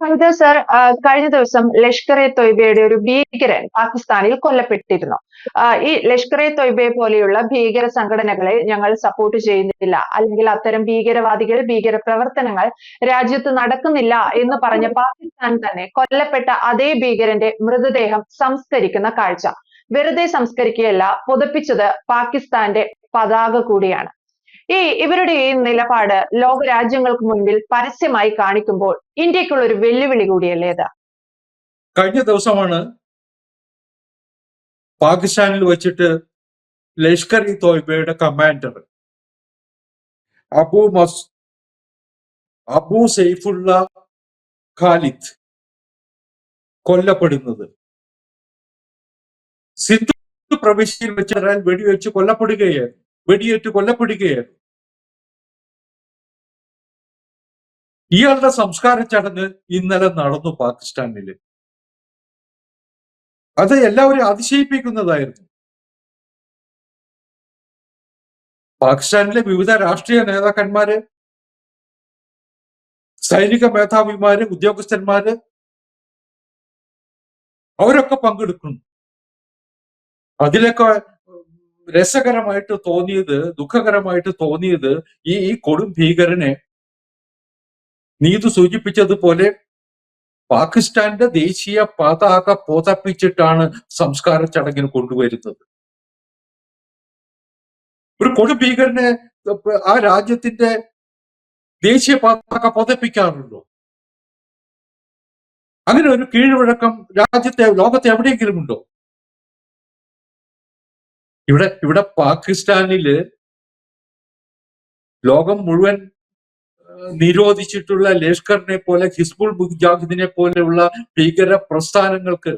ഇത് സർ കഴിഞ്ഞ ദിവസം ലഷ്കർ എ തൊയ്ബയുടെ ഒരു ഭീകരൻ പാകിസ്ഥാനിൽ കൊല്ലപ്പെട്ടിരുന്നു. ഈ ലഷ്കർ എ തൊയ്ബെ പോലെയുള്ള ഭീകര സംഘടനകളെ ഞങ്ങൾ സപ്പോർട്ട് ചെയ്യുന്നില്ല. അല്ലെങ്കിൽ അത്തരം ഭീകരവാദികൾ ഭീകര പ്രവർത്തനങ്ങൾ രാജ്യത്ത് നടക്കുന്നില്ല എന്ന് പറഞ്ഞ പാകിസ്ഥാൻ തന്നെ കൊല്ലപ്പെട്ട അതേ ഭീകരന്റെ മൃതദേഹം സംസ്കരിക്കുന്ന കാഴ്ച. വെറുതെ സംസ്കരിക്കുകയല്ല പുതപ്പിച്ചത് പാകിസ്ഥാന്റെ പതാക കൂടിയാണ്. ഈ ഇവരുടെ ഈ നിലപാട് ലോക രാജ്യങ്ങൾക്ക് മുൻപിൽ പരസ്യമായി കാണിക്കുമ്പോൾ ഇന്ത്യക്കുള്ള ഒരു വെല്ലുവിളി കൂടിയല്ലേ ഇതാ കഴിഞ്ഞ ദിവസമാണ് പാകിസ്ഥാനിൽ വെച്ചിട്ട് ലഷ്കർ ഇ തോയ്ബയുടെ കമാൻഡർ അബു മസ് അബു സെയ്ഫുള്ള ഖാലിദ് കൊല്ലപ്പെടുന്നത്. സിന്ധു പ്രവിശ്യയിൽ വെച്ച് വെടിവെച്ച് കൊല്ലപ്പെടുകയായിരുന്നു. വെടിയേറ്റ് കൊല്ലപ്പെടുകയായിരുന്നു. ഇയാളുടെ സംസ്കാര ചടങ്ങ് ഇന്നലെ നടന്നു പാകിസ്ഥാനിൽ അത് എല്ലാവരും അതിശയിപ്പിക്കുന്നതായിരുന്നു. പാകിസ്ഥാനിലെ വിവിധ രാഷ്ട്രീയ നേതാക്കന്മാര് സൈനിക മേധാവിമാര് ഉദ്യോഗസ്ഥന്മാര് അവരൊക്കെ പങ്കെടുക്കുന്നു. അതിലൊക്കെ രസകരമായിട്ട് തോന്നിയത് ദുഃഖകരമായിട്ട് തോന്നിയത് ഈ ഈ കൊടും ഭീകരനെ നീതു സൂചിപ്പിച്ചതുപോലെ പാകിസ്ഥാന്റെ ദേശീയ പതാക പോതപ്പിച്ചിട്ടാണ് സംസ്കാര ചടങ്ങിന് കൊണ്ടുവരുന്നത്. ഒരു കൊടു ഭീകരനെ ആ രാജ്യത്തിന്റെ ദേശീയ പതാക പുതപ്പിക്കാറുണ്ടോ അങ്ങനെ ഒരു കീഴ്വഴക്കം രാജ്യത്തെ ലോകത്തെ എവിടെയെങ്കിലും ഉണ്ടോ? ഇവിടെ ഇവിടെ പാകിസ്ഥാനിൽ ലോകം മുഴുവൻ നിരോധിച്ചിട്ടുള്ള ലഷ്കറിനെ പോലെ ഹിസ്ബുൾ മുജാഹിദിനെ പോലെയുള്ള ഭീകര പ്രസ്ഥാനങ്ങൾക്ക്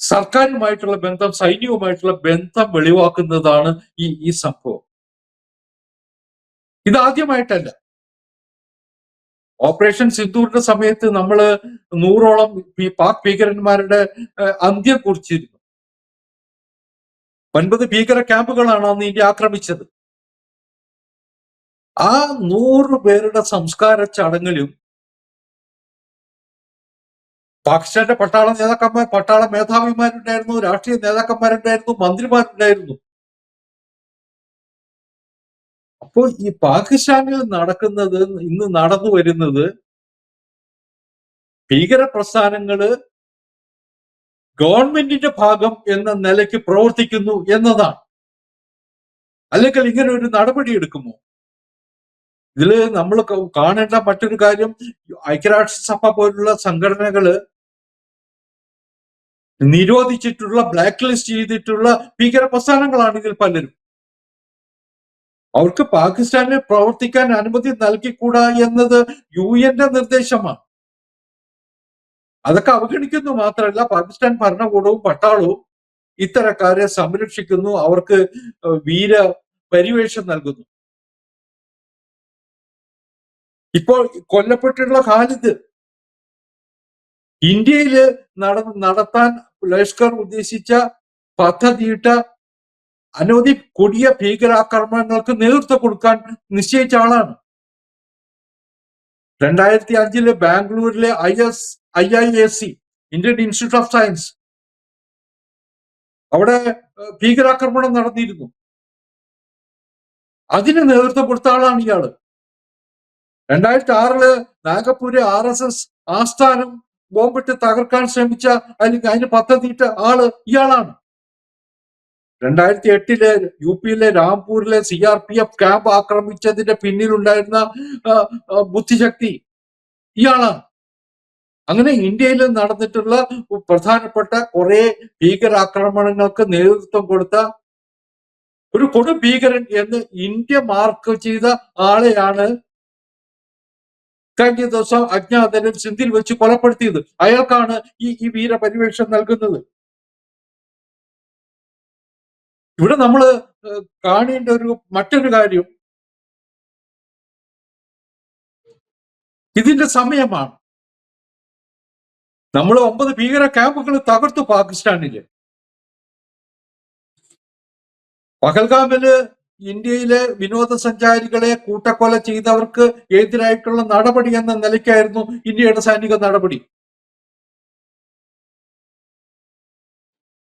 സർക്കാരുമായിട്ടുള്ള ബന്ധം സൈന്യവുമായിട്ടുള്ള ബന്ധം വെളിവാക്കുന്നതാണ് ഈ ഈ സംഭവം. ഇതാദ്യമായിട്ടല്ല. ഓപ്പറേഷൻ സിന്ദൂറിന്റെ സമയത്ത് നമ്മൾ നൂറോളം പാക് ഭീകരന്മാരുടെ അന്ത്യം കുറിച്ചിരുന്നു. ഒൻപത് ഭീകര ക്യാമ്പുകളാണ് അന്ന് ഇന്ത്യ ആക്രമിച്ചത്. ആ നൂറ് പേരുടെ സംസ്കാര ചടങ്ങിലും പാകിസ്ഥാന്റെ പട്ടാള നേതാക്കന്മാർ പട്ടാള മേധാവിമാരുണ്ടായിരുന്നു രാഷ്ട്രീയ നേതാക്കന്മാരുണ്ടായിരുന്നു മന്ത്രിമാരുണ്ടായിരുന്നു. അപ്പോൾ ഈ പാകിസ്ഥാനിൽ നടക്കുന്നത് ഇന്ന് നടന്നു വരുന്നത് ഭീകര പ്രസ്ഥാനങ്ങൾ ഗവൺമെന്റിന്റെ ഭാഗം എന്ന നിലയ്ക്ക് പ്രവർത്തിക്കുന്നു എന്നതാണ്. അല്ലെങ്കിൽ ഇങ്ങനെ ഒരു നടപടി എടുക്കുമോ ഇതിൽ നമ്മൾ കാണേണ്ട മറ്റൊരു കാര്യം ഐക്യരാഷ്ട്രസഭ പോലുള്ള സംഘടനകൾ നിരോധിച്ചിട്ടുള്ള ബ്ലാക്ക് ലിസ്റ്റ് ചെയ്തിട്ടുള്ള ഭീകര പ്രസ്ഥാനങ്ങളാണ് ഇതിൽ പലരും. അവർക്ക് പാകിസ്ഥാനിൽ പ്രവർത്തിക്കാൻ അനുമതി നൽകിക്കൂടാ എന്നത് യു എന്റെ നിർദ്ദേശമാണ്. അതൊക്കെ അവഗണിക്കുന്നു മാത്രമല്ല പാകിസ്ഥാൻ ഭരണകൂടവും പട്ടാളവും ഇത്തരക്കാരെ സംരക്ഷിക്കുന്നു അവർക്ക് വീര പരിവേഷം നൽകുന്നു. ഇപ്പോൾ കൊല്ലപ്പെട്ടിട്ടുള്ള ഖാലിദ്. ഇന്ത്യയിൽ നട നടത്താൻ ലഷ്കർ ഉദ്ദേശിച്ച പദ്ധതിയിട്ട അനവധി കൊടിയ ഭീകരാക്രമണങ്ങൾക്ക് നേതൃത്വം കൊടുക്കാൻ നിശ്ചയിച്ച ആളാണ്. രണ്ടായിരത്തി അഞ്ചിൽ ബാംഗ്ലൂരിലെ I S I I S C Indian institute of science. അവിടെ ഭീകരാക്രമണം നടന്നിരുന്നു. അതിന് നേതൃത്വം കൊടുത്ത ആളാണ് ഇയാൾ. രണ്ടായിരത്തി ആറിൽ നാഗപ്പൂര് ആർ എസ് എസ് ആസ്ഥാനം ബോംബിട്ട് തകർക്കാൻ ശ്രമിച്ച അല്ലെങ്കിൽ അതിന് പദ്ധതിയിട്ട ആൾ ഇയാളാണ്. രണ്ടായിരത്തി എട്ടിൽ യു പിയിലെ രാംപൂരിലെ C R P F camp ആക്രമിച്ചതിന്റെ പിന്നിലുണ്ടായിരുന്ന ബുദ്ധിശക്തി ഇയാളാണ്. അങ്ങനെ ഇന്ത്യയിൽ നടന്നിട്ടുള്ള പ്രധാനപ്പെട്ട കുറെ ഭീകരാക്രമണങ്ങൾക്ക് നേതൃത്വം കൊടുത്ത ഒരു കൊടു ഭീകരൻ എന്ന് ഇന്ത്യ മാർക്ക് ചെയ്ത ആളെയാണ് കഴിഞ്ഞ ദിവസം അജ്ഞാതനും സിന്ധിൽ വെച്ച് കൊലപ്പെടുത്തിയത്. അയാൾക്കാണ് ഈ ഈ വീരപരിവേഷം നൽകുന്നത്. ഇവിടെ നമ്മൾ കാണേണ്ട ഒരു മറ്റൊരു കാര്യം. ഇതിന്റെ സമയമാണ്. നമ്മൾ ഒമ്പത് ഭീകര ക്യാമ്പുകൾ തകർത്തു പാകിസ്ഥാനിൽ. പഹൽഗാമിൽ ഇന്ത്യയിലെ വിനോദസഞ്ചാരികളെ കൂട്ടക്കൊല ചെയ്തവർക്ക് എതിരായിട്ടുള്ള നടപടി എന്ന നിലയ്ക്കായിരുന്നു ഇന്ത്യയുടെ സൈനിക നടപടി.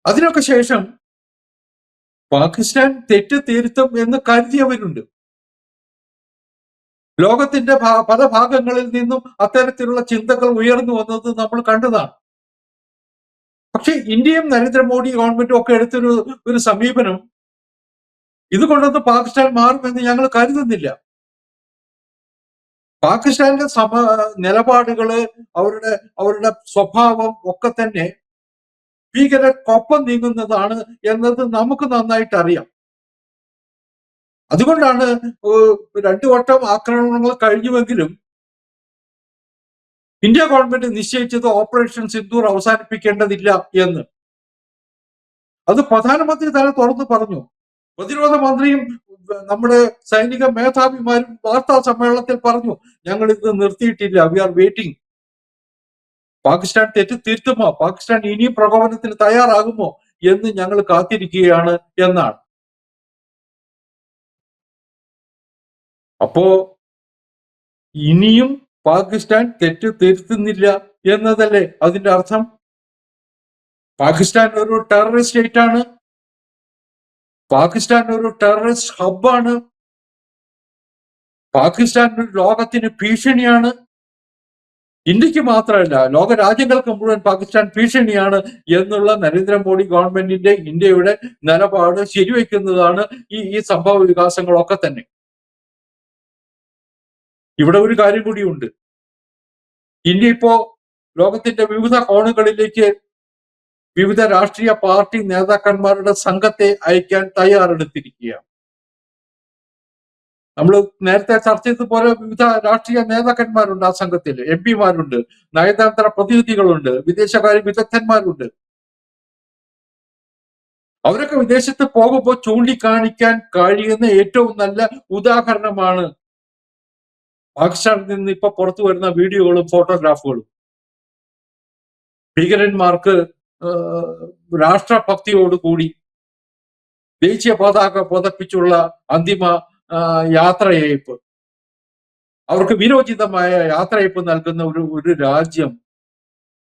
അതിനൊക്കെ ശേഷം പാകിസ്ഥാൻ തെറ്റ് തിരുത്തും എന്ന് കരുതിയവരുണ്ട്. ലോകത്തിന്റെ പല ഭാഗങ്ങളിൽ നിന്നും അത്തരത്തിലുള്ള ചിന്തകൾ ഉയർന്നു വന്നത് നമ്മൾ കണ്ടതാണ്. പക്ഷെ ഇന്ത്യയും നരേന്ദ്രമോദി ഗവൺമെന്റും ഒക്കെ എടുത്തൊരു ഒരു സമീപനം ഇതുകൊണ്ടൊന്നും പാകിസ്ഥാൻ മാറുമെന്ന് ഞങ്ങൾ കരുതുന്നില്ല. പാകിസ്ഥാന്റെ സഭ നിലപാടുകൾ അവരുടെ അവരുടെ സ്വഭാവം ഒക്കെ തന്നെ ഭീകരക്കൊപ്പം നീങ്ങുന്നതാണ് എന്നത് നമുക്ക് നന്നായിട്ട് അറിയാം അതുകൊണ്ടാണ് രണ്ടു വട്ടം ആക്രമണങ്ങൾ കഴിഞ്ഞുവെങ്കിലും ഇന്ത്യ ഗവൺമെന്റ് നിശ്ചയിച്ചത് ഓപ്പറേഷൻ സിന്ദൂർ അവസാനിപ്പിക്കേണ്ടതില്ല എന്ന്. അത് പ്രധാനമന്ത്രി തന്നെ തുറന്നു പറഞ്ഞു. പ്രതിരോധ മന്ത്രിയും നമ്മുടെ സൈനിക മേധാവിമാരും വാർത്താ സമ്മേളനത്തിൽ പറഞ്ഞു ഞങ്ങൾ ഇത് നിർത്തിയിട്ടില്ല. വി ആർ വെയിറ്റിംഗ് പാകിസ്ഥാൻ തെറ്റ് തിരുത്തുമോ? പാകിസ്ഥാൻ ഇനിയും പ്രകോപനത്തിന് തയ്യാറാകുമോ എന്ന് ഞങ്ങൾ കാത്തിരിക്കുകയാണ് എന്നാണ്. അപ്പോ ഇനിയും പാകിസ്ഥാൻ തെറ്റ് തിരുത്തുന്നില്ല എന്നതല്ലേ അതിന്റെ അർത്ഥം? പാകിസ്ഥാൻ ഒരു ടെററിസ്റ്റ് സ്റ്റേറ്റ് ആണ് പാകിസ്ഥാൻ ഒരു ടെററിസ്റ്റ് ഹബ്ബാണ് പാകിസ്ഥാൻ ലോകത്തിന് ഭീഷണിയാണ്. ഇന്ത്യയ്ക്ക് മാത്രമല്ല ലോക രാജ്യങ്ങൾക്ക് മുഴുവൻ പാകിസ്ഥാൻ ഭീഷണിയാണ് എന്നുള്ള നരേന്ദ്രമോദി ഗവൺമെന്റിന്റെ ഇന്ത്യയുടെ നിലപാട് ശരിവെക്കുന്നതാണ് ഈ ഈ സംഭവ വികാസങ്ങളൊക്കെ തന്നെ. ഇവിടെ ഒരു കാര്യം കൂടിയുണ്ട് ഇന്ത്യ ഇപ്പോ ലോകത്തിന്റെ വിവിധ കോണുകളിലേക്ക് വിവിധ രാഷ്ട്രീയ പാർട്ടി നേതാക്കന്മാരുടെ സംഘത്തെ അയക്കാൻ തയ്യാറെടുത്തിരിക്കുകയാണ്. നമ്മൾ നേരത്തെ ചർച്ച ചെയ്തതുപോലെ വിവിധ രാഷ്ട്രീയ നേതാക്കന്മാരുണ്ട് ആ സംഘത്തിൽ എം പിമാരുണ്ട് നയതന്ത്ര പ്രതിനിധികളുണ്ട് വിദേശകാര്യ വിദഗ്ധന്മാരുണ്ട്. അവരൊക്കെ വിദേശത്ത് പോകുമ്പോൾ ചൂണ്ടിക്കാണിക്കാൻ കഴിയുന്ന ഏറ്റവും നല്ല ഉദാഹരണമാണ് പാകിസ്ഥാനിൽ നിന്ന് ഇപ്പൊ പുറത്തു വരുന്ന വീഡിയോകളും ഫോട്ടോഗ്രാഫുകളും. ഭീകരന്മാർക്ക് രാഷ്ട്രഭക്തിയോടുകൂടി ദേശീയ പതാക പുതപ്പിച്ചുള്ള അന്തിമ യാത്രയയപ്പ് അവർക്ക് വിരോചിതമായ യാത്രയപ്പ് നൽകുന്ന ഒരു ഒരു രാജ്യം.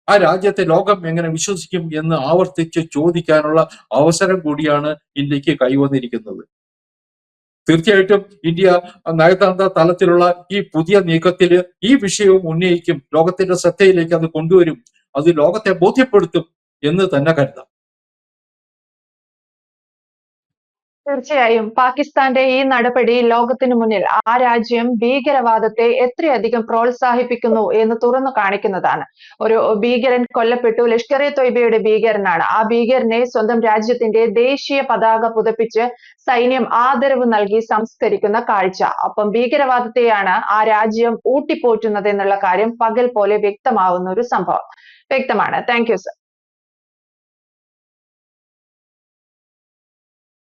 ആ രാജ്യത്തെ ലോകം എങ്ങനെ വിശ്വസിക്കും എന്ന് ആവർത്തിച്ച് ചോദിക്കാനുള്ള അവസരം കൂടിയാണ് ഇന്ത്യയ്ക്ക് കൈവന്നിരിക്കുന്നത്. തീർച്ചയായിട്ടും ഇന്ത്യ നയതന്ത്ര തലത്തിലുള്ള ഈ പുതിയ നീക്കത്തിൽ ഈ വിഷയവും ഉന്നയിക്കും. ലോകത്തിന്റെ ശ്രദ്ധയിലേക്ക് അത് കൊണ്ടുവരും. അത് ലോകത്തെ ബോധ്യപ്പെടുത്തും. എന്ന് തന്നെ കരുതാം. തീർച്ചയായും പാകിസ്ഥാന്റെ ഈ നടപടി ലോകത്തിനു മുന്നിൽ ആ രാജ്യം ഭീകരവാദത്തെ എത്രയധികം പ്രോത്സാഹിപ്പിക്കുന്നു എന്ന് തുറന്നു കാണിക്കുന്നതാണ്. ഒരു ഭീകരൻ കൊല്ലപ്പെട്ടു. ലഷ്കർ എ തൊയ്ബയുടെ ഭീകരനാണ്. ആ ഭീകരനെ സ്വന്തം രാജ്യത്തിന്റെ ദേശീയ പതാക പുതപ്പിച്ച് സൈന്യം ആദരവ് നൽകി സംസ്കരിക്കുന്ന കാഴ്ച. അപ്പം ഭീകരവാദത്തെയാണ് ആ രാജ്യം ഊട്ടിപ്പോറ്റുന്നത് എന്നുള്ള കാര്യം പകൽ പോലെ വ്യക്തമാവുന്ന ഒരു സംഭവം. വ്യക്തമാണ്. Thank you sir.